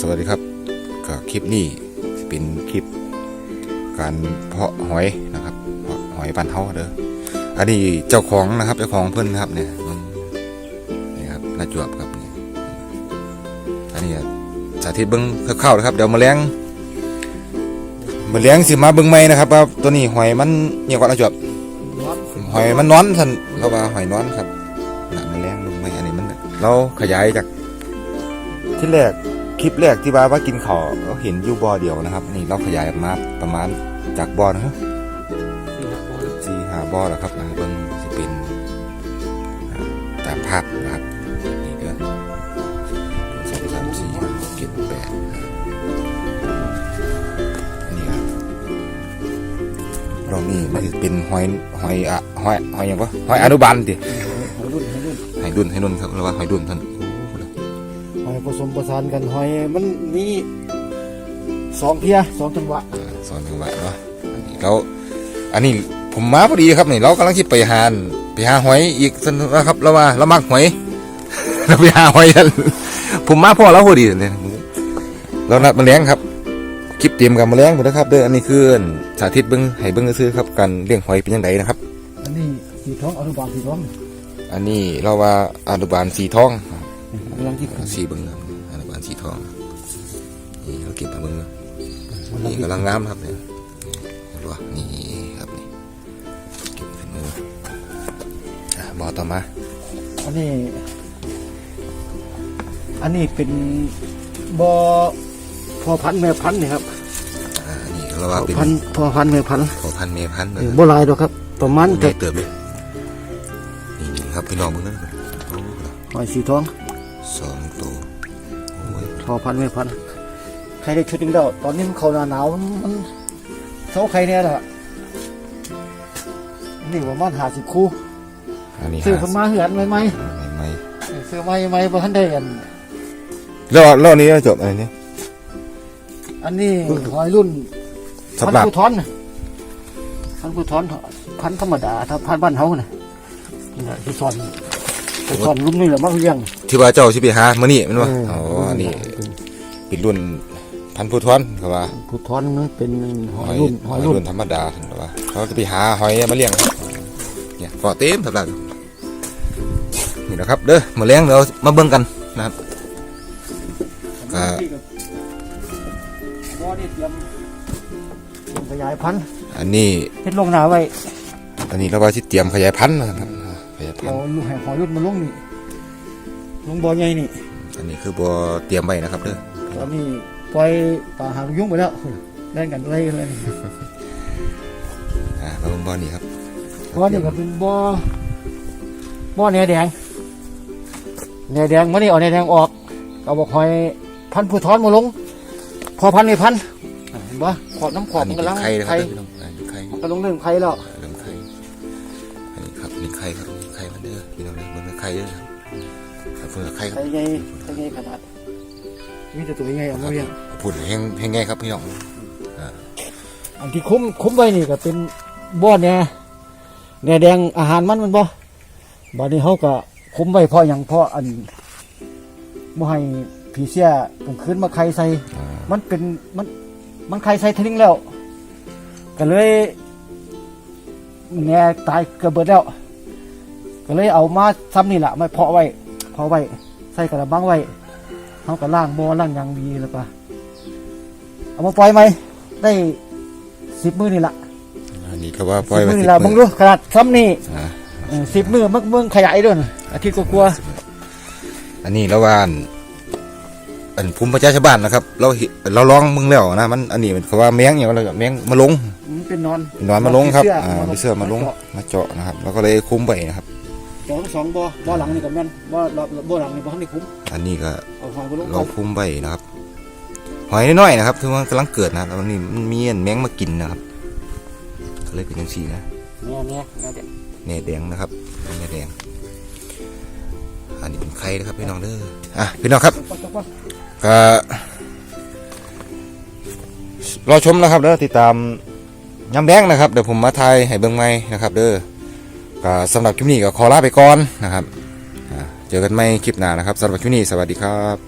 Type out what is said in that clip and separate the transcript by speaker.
Speaker 1: สวัสดีครับก็คลิปนี้เป็นคลิป การเพาะหอยนะครับเพาะหอยปันเท้าเด้ออันนี้เจ้าของนะครับเจ้าของเพื่อนครับเนี่ยนี่ครับนาจวบครับนี่อันนี้สาธิตเบิ้งคร่าๆนะครับ เดี๋ยวมาเลี้ยงมาเลี้ยงสิมาเบิ้งไหมนะครับว่าตัวนี้หอยมันเนี่ยก่อนนาจวบหอยมันนอนท่านเราว่าหอยนอนครับ เราขยายจากที่แรกคลิปแรกที่ว่าว่ากินข้าวเราเห็นอยู่บ่อเดียวนะครับ นี่เราขยายออกมาประมาณจากบ่อนะฮะสี่ห้าบ่อแล้วครับอ่าเบิ่งสิเป็นอ่าตามภาพนะครับนี่เด้อหนึ่งสองสามสี่ห้าหกเจ็ดแปดอันนี้ครับเรานี่มันเป็นหอยหอยอะหอยหอยหยังวะหอยอนุบาลดิ
Speaker 2: หอยรุ่นหอยรุ่น
Speaker 1: หอยดุนหอยดุนครับเราว่าหอยดุนท่านโอ้โห
Speaker 2: หอยผสมประสานกันหอยมันมีสองเพียสองจังหวะ
Speaker 1: อ่าสอนจังหวะเนาะอันนี้เราอันนี้ผมมาพอดีครับนี่เรากำลังคิดไปหาไปหาหอยอีกสักนะครับเราว่าเรามักหอยเราไปหาหอยกันผมมาพ่อเราพอดีเลยเรานัดมาเลี้ยงครับคลิปเตรียมกันมาเลี้ยงหมดนะครับเด้ออันนี้คือสาธิตเบิ้งให้เบิ้งซื้อๆครับการเลี้ยงหอยเป็นยังไงนะครับ
Speaker 2: อันนี้สีท้องอนุบาลสีท้อง
Speaker 1: อันนี้เราว่าอนุบาลสีทอง
Speaker 2: กำลังคิด
Speaker 1: สีเบิ้งครับอนุบาลสีทองนี่เราเก็บมาเบิ้งเนาะนี่กำลังงามครับเนี่ยเห็นปะนี่ครับนี่เก็บขึ้นมืออะบอต่อมา
Speaker 2: อันนี้ อันนี้เป็นบ่อพอพันธุ์แม่พันธุ์นี่ครับ
Speaker 1: อ่าอันนี้เรา
Speaker 2: พ
Speaker 1: ว่า
Speaker 2: อ
Speaker 1: เป็น
Speaker 2: พันธุ์พอพันธุ์แม่พันธุ์
Speaker 1: ขอพันธุ์เมพันธุ์
Speaker 2: เออบ่หลายดอกครับ ประมาณ
Speaker 1: ให
Speaker 2: จะ
Speaker 1: ญ่เติบเลยนี่นี่ ครับพี่น้องมึงนั่นโอ้
Speaker 2: หอยสีท้อง
Speaker 1: สองตัวโอ้ย
Speaker 2: พอพันธุ์แม่พันธุ์ใครได้ชุดหนึงแล้วตอนนี้มันเข้าหน้าหนาวมันมันเท่าใครเนี่ยล่ะนี่ประมาณห้าสิบคู่
Speaker 1: อันนี้
Speaker 2: ซื้อคนมาเหือนไหมไหม
Speaker 1: ไม่ไม่
Speaker 2: ซื้อไหมไหมบ่ทันได้อัน
Speaker 1: แล้วแล้วอันนี้จบอะไรนี่
Speaker 2: อันนี้หอยรุ่น
Speaker 1: สำหรับ
Speaker 2: พันธุ์ผู้ทอนน่ะพันธุ์ผู้ทอนพันธุ์ธรรมดาถ้าพันธุ์บ้านเฮาน่ะ นี่แหละที่สอนที่สอนรุ่นนี่แหละมักเลี้ยง
Speaker 1: ที่ว่าเจ้าชิไปหามื่อนี่มันว่า
Speaker 2: เออ
Speaker 1: อ๋ออันนี้เป็นรุ่นพันธุ์ผู้ทวนเขาว่า
Speaker 2: ผู้ทอนมันเป็นห
Speaker 1: ห
Speaker 2: อ
Speaker 1: อยย
Speaker 2: รุ่นห
Speaker 1: ห
Speaker 2: อ
Speaker 1: อยย
Speaker 2: รุ่น
Speaker 1: รุ่นธรรมดาเห็นปะเขาจะไปหาหอยมาเลี้ยงเนี่ยเกาะเต็มสำหรับนี่นะครับเด้อมาเลี้ยงเดี๋ยวมาเบิ่งกันนะครับ อ่า
Speaker 2: บ่ได้เตรียมเตรียมขยายพันธุ์
Speaker 1: อันนี้
Speaker 2: เฮ็ดลงหน้าไว้
Speaker 1: อันนี้เราว่าที่เตรียมขยายพันธุ์นะครับ ขยายพัน
Speaker 2: เอา
Speaker 1: ธุ์
Speaker 2: ลูกแห่หอยรุ่นมาลงนี่ลงบ่อใหญ่นี่
Speaker 1: อันนี้คือบัวเตรียมไว้นะครับเด้อ
Speaker 2: ตอนนี้ปล่อยปลาหางยุงไปแล้วเล่นกันไล่เลย
Speaker 1: อ่ามาเบิ่งบ่อนี่ครับ
Speaker 2: บ่อนี่ก็เป็นบ่อบ่อแหนแดงแหนแดงมานี่เอาแหนแดงออกเอาบอกหอยพันธุ์ผู้ทอนมาลง พอพันในพันอะเห็นปะขอบน้ำขอบ
Speaker 1: อัน
Speaker 2: มั
Speaker 1: นี้
Speaker 2: น
Speaker 1: เป็
Speaker 2: กำลั
Speaker 1: น
Speaker 2: ง
Speaker 1: ไข่นะครับ
Speaker 2: ไข่
Speaker 1: เด้อพี่น้องอันนี้ไข่
Speaker 2: มันก็ลงเรื่องไข่แล้ว
Speaker 1: เริ่มไข่อันนี้ครับนี่ไข่ครับ น้องเด้อเบิ่งไข่เด้อครับครับเพิ่นไข่ครับ
Speaker 2: ไข่ใหญ่ไข่ใหญ่ขนาดมีแต่ตัวใหญ่เอามาเลี้ยง
Speaker 1: พูดแห้งแห้งไงครับพี่น้อง
Speaker 2: อันที่คุ้มคุ้มไว้นี่ก็เป็นบ่อแหนแหนแดงอาหารมันมันบ่บัดนี้เขาก็คุ้มไว้เพราะอย่างเพราะอันบ่ให้ผีเสียกลางคืนมาไข่ใส่
Speaker 1: อ่า
Speaker 2: มันเป็นมันมันไข่ใส่ทิ้งแล้ว ก็เลยแง่ตายเกือบเบิดแล้ว ก็เลยเอามาซ้ำนี่แหละไม่เพาะไว้เพาะไว้ใส่กระบังไว้เขาก็ล่างบ่อล่างอยางดีแล้วก็เอามาปล่อยไหมได้สิบมือนี่ละ
Speaker 1: อันนี้ก็ว่าปล่
Speaker 2: สิ
Speaker 1: อย
Speaker 2: บ
Speaker 1: ไว้
Speaker 2: มือ
Speaker 1: สิ
Speaker 2: นี่
Speaker 1: บ
Speaker 2: ละมึ
Speaker 1: มื้
Speaker 2: ง
Speaker 1: อ
Speaker 2: ดูขนาดซ้ำนี่
Speaker 1: อ่า
Speaker 2: สิบมือมึงมึงขยายด้วยนะอาทิตย์กลัวา
Speaker 1: อันนี้ระหว่างอันภูมิปัญญาชาวบ้านนะครับ เราเห็นเราลองมึงแล้วนะมันอันนี้มันเขาว่าแมงอย่างไรแมงมาลง
Speaker 2: ๆมันเป็นนอน
Speaker 1: เป็นหนอนมาลงครับ
Speaker 2: ผีเสื้อ
Speaker 1: อ่า
Speaker 2: มาลง
Speaker 1: มีเสื้อมาลง
Speaker 2: มาเจาะ
Speaker 1: มาเจาะนะครับ แล้วก็เลยคุ้มไปนะครับ
Speaker 2: สองสองบ่อบ่อหลังนี่กับแม่นบ่อบ่อหลังนี่บ่ทันได้คุ้ม
Speaker 1: อันนี้ก็
Speaker 2: เอาหอยมาลง
Speaker 1: เรา
Speaker 2: ก่อน
Speaker 1: คุ้มไปนะครับ หอยน้อยๆนะครับที่มันกำลังเกิดนะครับแล้วนี่มันมีอันแมงมากินนะครับก็เลยเป็นอย่างนี้นะ
Speaker 2: เนี่ยเนี่ยเนี่ยเด็ก
Speaker 1: เนยแดงนะครับเนยแดงอันนี้เป็นไข่นะครับพี่น้องเด้ออะพี่น้องครับ
Speaker 2: ปักปักปัก
Speaker 1: ก็รอชมนะครับเด้อติดตามย้ำแดงนะครับเดี๋ยวผมมาทายให้เบิ่งใหม่นะครับ เด้อ ก็สำหรับคลิปนี้ก็ขอลาไปก่อนนะครับเจอเจอกันใหม่คลิปหน้านะครับสำหรับคลิปนี้สวัสดีครับ